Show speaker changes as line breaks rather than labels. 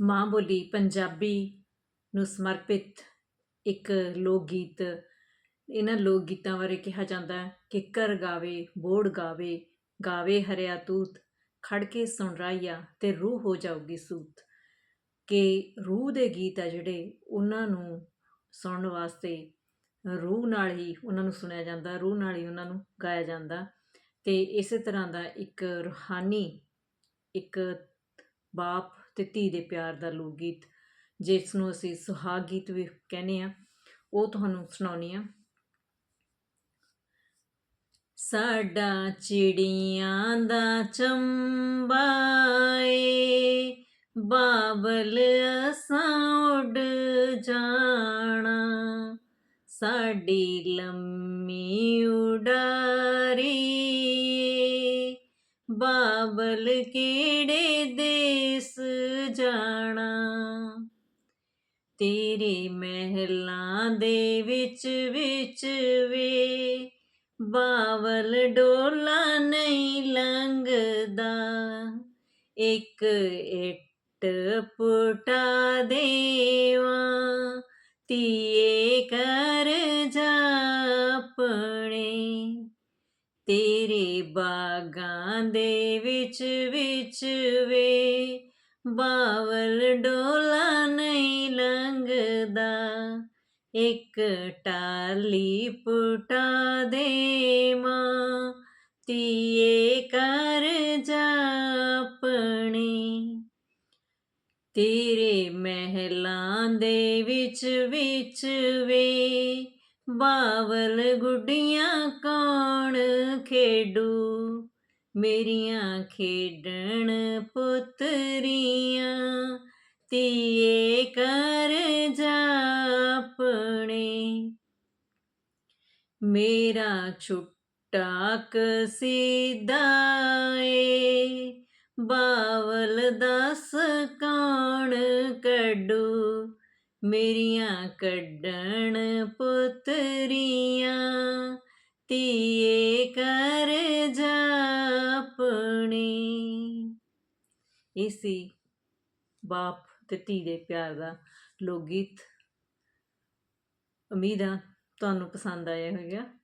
ਮਾਂ ਬੋਲੀ ਪੰਜਾਬੀ ਨੂੰ ਸਮਰਪਿਤ ਇੱਕ ਲੋਕ ਗੀਤ ਇਹਨਾਂ ਲੋਕ ਗੀਤਾਂ ਬਾਰੇ ਕਿਹਾ ਜਾਂਦਾ ਹੈ ਕਿੱਕਰ ਗਾਵੇ, ਬੋੜ ਗਾਵੇ ਗਾਵੇ ਹਰਿਆ ਤੂਤ, ਖੜ ਕੇ ਸੁਣ ਰਾਈਆ ਤੇ ਰੂਹ ਹੋ ਜਾਊਗੀ ਸੂਤ। ਕਿ ਰੂਹ ਦੇ ਗੀਤ ਆ ਜਿਹੜੇ, ਉਹਨਾਂ ਨੂੰ ਸੁਣਨ ਵਾਸਤੇ ਰੂਹ ਨਾਲ ਹੀ ਉਹਨਾਂ ਨੂੰ ਸੁਣਿਆ ਜਾਂਦਾ, ਰੂਹ ਨਾਲ ਹੀ ਉਹਨਾਂ ਨੂੰ ਗਾਇਆ ਜਾਂਦਾ। ਤੇ ਇਸੇ ਤਰ੍ਹਾਂ ਦਾ ਇੱਕ ਰੂਹਾਨੀ ਇੱਕ ਬਾਪ ਤੇ ਧੀ ਦੇ ਪਿਆਰ ਦਾ ਲੋਕ ਗੀਤ ਜਿਸ ਨੂੰ ਅਸੀਂ ਸੁਹਾਗ ਗੀਤ ਵੀ ਕਹਿੰਦੇ ਆ ਉਹ ਤੁਹਾਨੂੰ ਸੁਣਾਉਣੀ ਆ ਸਾਡਾ ਚਿੜੀਆਂ ਦਾ ਚੰਬਾਏ ਬਾਬਲ ਅਸਾਂ ਉੱਡ ਜਾਣਾ, ਸਾਡੀ ਲੰਮੀ ਉਡਾ ਬਾਬਲ ਕਿਹੜੇ ਦੇਸ ਜਾਣਾ? ਤੇਰੀ ਮਹਿਲਾਂ ਦੇ ਵਿੱਚ ਵਿੱਚ ਵੇ, ਬਾਵਲ ਡੋਲਾ ਨਹੀਂ ਲੰਘਦਾ। ਇੱਕ ਇੱਟ ਪੁਟਾ ਦੇਵਾ ਤੀਏ ਤੇਰੇ ਬਾਗਾਂ ਦੇ ਵਿੱਚ ਵਿੱਚ ਵੇ, ਬਾਵਲ ਡੋਲਾ ਨਹੀਂ ਲੰਘਦਾ। ਇੱਕ ਟਾਲੀ ਪੁਟਾ ਦੇ ਮਾਂ ਤੀਏ ਕਰ ਆਪਣੀ। ਤੇਰੇ ਮਹਿਲਾਂ ਦੇ ਵਿੱਚ ਵਿੱਚ ਵੇ ਬਾਵਲ ਗੁੱਡੀਆਂ ਕੌਣ ਖੇਡੂ? ਮੇਰੀਆਂ ਖੇਡਣ ਪੁੱਤਰੀਆਂ ਤੀਏ ਕਰ ਜਾਪਣੇ ਮੇਰਾ ਛੁੱਟਾ ਕਸੀਦਾ ਏ, ਬਾਵਲ ਦਸ ਕੌਣ ਕੱਢੂ? ਮੇਰੀਆਂ ਕੱਢਣ ਪੁੱਤਰੀਆਂ ਤੀਏ ਕਰ ਜਾਪਣੀ ਇਹ ਸੀ ਬਾਪ ਤੇ ਧੀ ਦੇ ਪਿਆਰ ਦਾ ਲੋਕ ਗੀਤ। ਉਮੀਦ ਆ ਤੁਹਾਨੂੰ ਪਸੰਦ ਆਇਆ ਹੋਵੇਗਾ